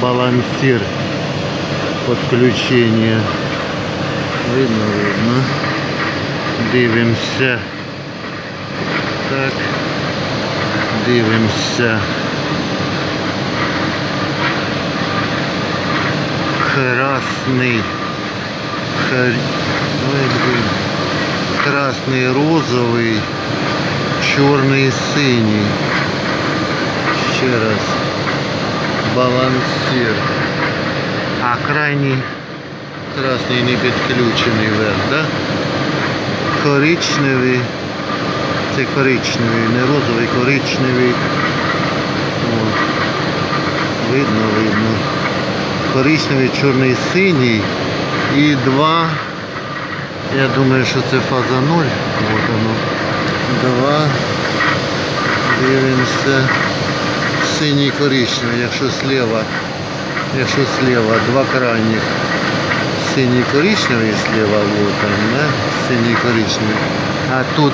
балансир подключення. Видно, видно. Дивимося. Так. Дивимося. Красний. Хар... Ой, блин. Красний, розовий, чорний, синій. Ще раз. Балансир. А крайній красний не підключений верх, да? Коричневий. Це коричневий, не розовий, коричневий. О. Видно, видно. Коричневий, чорний, синій. І два. Я думаю, що це фаза 0. Вот воно. Два. Дивимося. Синій коричневий, якщо слева. Якщо слева, два крайніх. Синій коричневий слева, вот он, да? Синій коричневий. А тут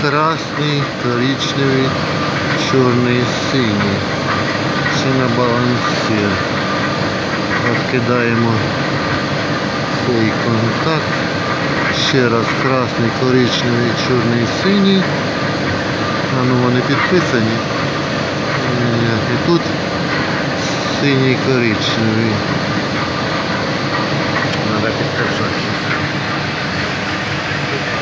красний, коричневий, чорний, синій. Все на балансир. Откидаємо цей контакт. Ще раз красний, коричневий, чорний, синій. А ну вони підписані. Ні, І тут синій коричневий.